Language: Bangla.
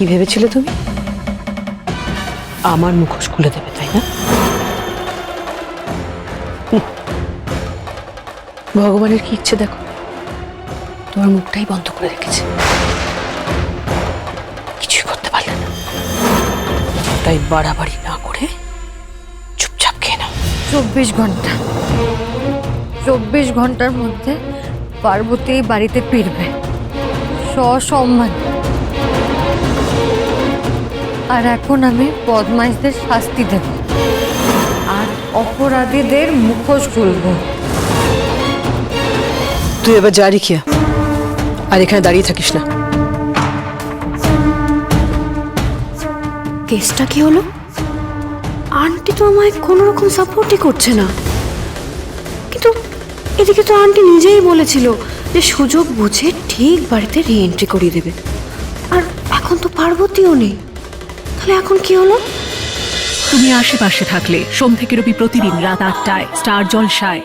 কি ভেবেছিলে তুমি? আমার মুখোশ খুলে দেবে, তাই না? ভগবানের কি ইচ্ছে দেখো? তোমার মুখটাই বন্ধ করে রেখেছে। কিছুই করতে পারলে না। তাই বাড়াবাড়ি না করে চুপচাপ খেয়ে নাও। চব্বিশ ঘণ্টা। চব্বিশ ঘণ্টার মধ্যে পার্বতী বাড়িতে ফিরবে। সসম্মান। আর এখন আমি বদমাইশদের শাস্তি দেব। আর অপরাধীদের মুখোশ খুলবো। তুই এবার যা রিখিয়া আর এখানে দাঁড়িয়ে থাকিস না। কেসটা কি হলো? আন্টি তো আমায় কোনো রকম সাপোর্টই করছে না। কিন্তু এদিকে তো আন্টি নিজেই বলেছিল যে সুযোগ বুঝে ঠিক বাড়িতে রিএন্ট্রি করিয়ে দেবে। আর এখন তো পার্বতীও নেই। তাহলে এখন কি হলো? তুমি আশেপাশে থাকলে, সোম থেকে রবি প্রতিদিন রাত আটটায়, স্টার জলসায়।